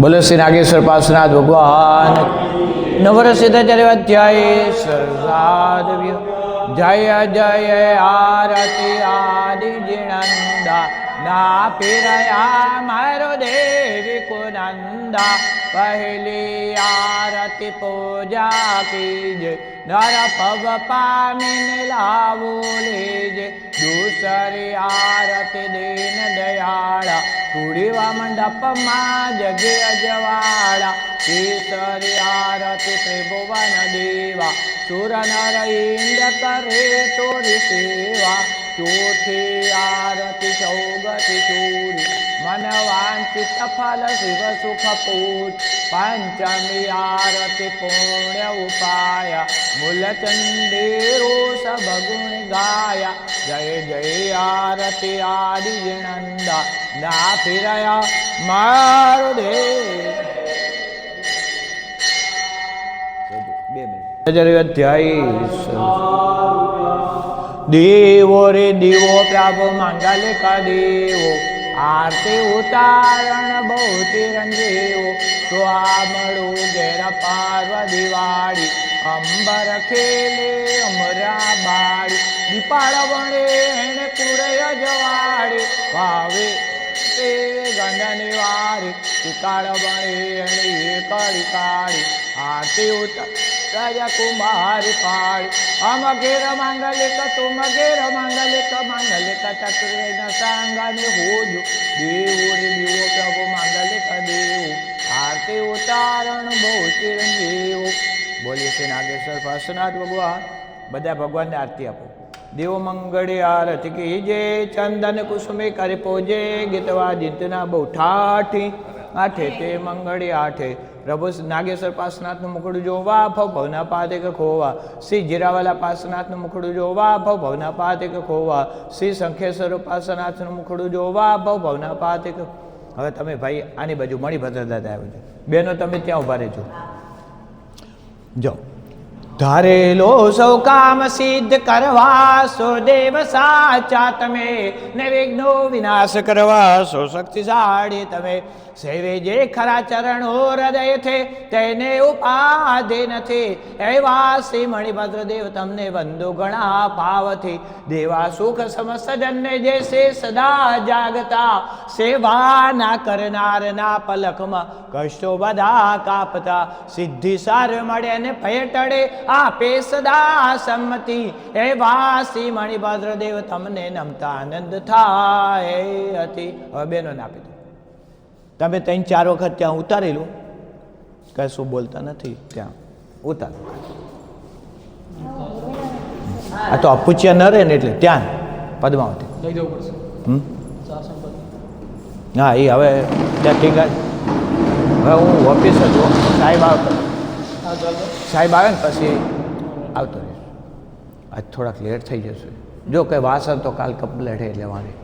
બોલો શ્રી નાગેશ્વર પાસનાથ ભગવાન. નવરસિદ્ધ અધ્યાય સરસાદવ્ય જય જય આરતી આદિ જીણંદા ના પીરયા મારો દેવી કુનંદા પહેલી આરતી પૂજા કીજે નર પગ પામીને લાવો લેજે દૂસરી આરતી દીન દયાળા. કુડીવા મંડપમાં જગે અજવાળા, કેસરી આરતી ત્રિભુવન દેવા. સુર નર ઇન્દ્ર કરે તોરી સેવા, ચોથી આરતી ચૌગતિ ચોરી મન વાંચિત ફલ શિવ સુખ પૂત પંચમી આરતી પુણ્ય ઉપાય. મૂલચંડી રોષ ભગુણ ગાયા. જય જય આરતી આદિ નંદા ના ફેરાયા મારો દેવ બે મિનિટ. દેવો રે દેવો પ્રભુ કા દેવો. આરતી ઉતારણ બહુ ચિરંજીવો સ્વામળું ઘેર પાર્વ દિવાળી. અંબર ખેલે અમરા બાળી. દીપાળ વણે એને કુરય જવાડી ભાવે તે ગંધની વારી ટીકાળ વણે એને કાળી કાળી આરતી ઉતાર કુમારી પાળી અમ ઘેર માંગલિક તુમ ઘેર માંગલિક માંગલિક ચતુર્વેદ સાંગાને હોજો. દેવું દેવો પ્રભુ માંગલિક દેવો. આરતી ઉતારણ બહુ ચિરંજીવ. બોલીએ શ્રી નાગેશ્વર પાર્શ્વનાથ ભગવાન, બધા ભગવાનને આરતી આપો. દેવો મંગળી આરતી કી જે ચંદન કુસુમે કરે પોજે ગીતવા જીતના બહુ ઠાઠી આઠે તે મંગળે આઠે. પ્રભુ નાગેશ્વર પાસનાથનું મુખડું જોવા, ભવ ભવના પાતે કે ખોવા. શ્રી જીરાવાલા પાસનાથનું મુખડું જોવા, ભવ ભવના પાતે કે ખોવા. શ્રી શંખેશ્વર પાસનાથનું મુખડું જોવા, ભવ ભવના પાતે કે હવે તમે ભાઈ આની બાજુ મણિભદ્ર દાદા આવે છે. બેનો, તમે ત્યાં ઊભા રહેજો. જો ધારેલો સૌ કામ સિદ્ધ કરવા, સો દેવ સાચા તમે. ને વિઘ્નો વિનાશ કરવા, સો શક્તિશાળી તમે. સેવે જે ખરા ચરણો હૃદય છે, તેને ઉપાધિ નથી. એવા શ્રી મણિભદ્ર દેવ તમને બંધુ ગણા ભાવથી. દેવા સુખ સમસ્ત જનને જે છે સદા જાગતા. સેવા ના કરનારના પલકમાં કષ્ટો બધા કાપતા. સિદ્ધિ સાર મળે ને ભય આપે સદા સંમતિ. હે વાસી મણિભદ્ર દેવ તમને નમતા આનંદ થાય હતી હવે બેનોને આપી દો. તમે ત્રણ ચાર વખત ત્યાં ઉતારેલું. કશું બોલતા નથી ત્યાં. ઉતાર. આ તો અપૂચ્ય ન રહે ને એટલે ત્યાં પદ્માવતી. લઈ જવું પડશે. હા એ હવે ત્યાં ઠીક હવે હું ઓફિસ જ છું સાહેબ આવતો સાહેબ આવે ને પછી આવતો રહીશ આજ થોડાક લેટ થઈ જશે જો કંઈ વાસણ તો કાલ કમ્પ્લેટ લેવાની.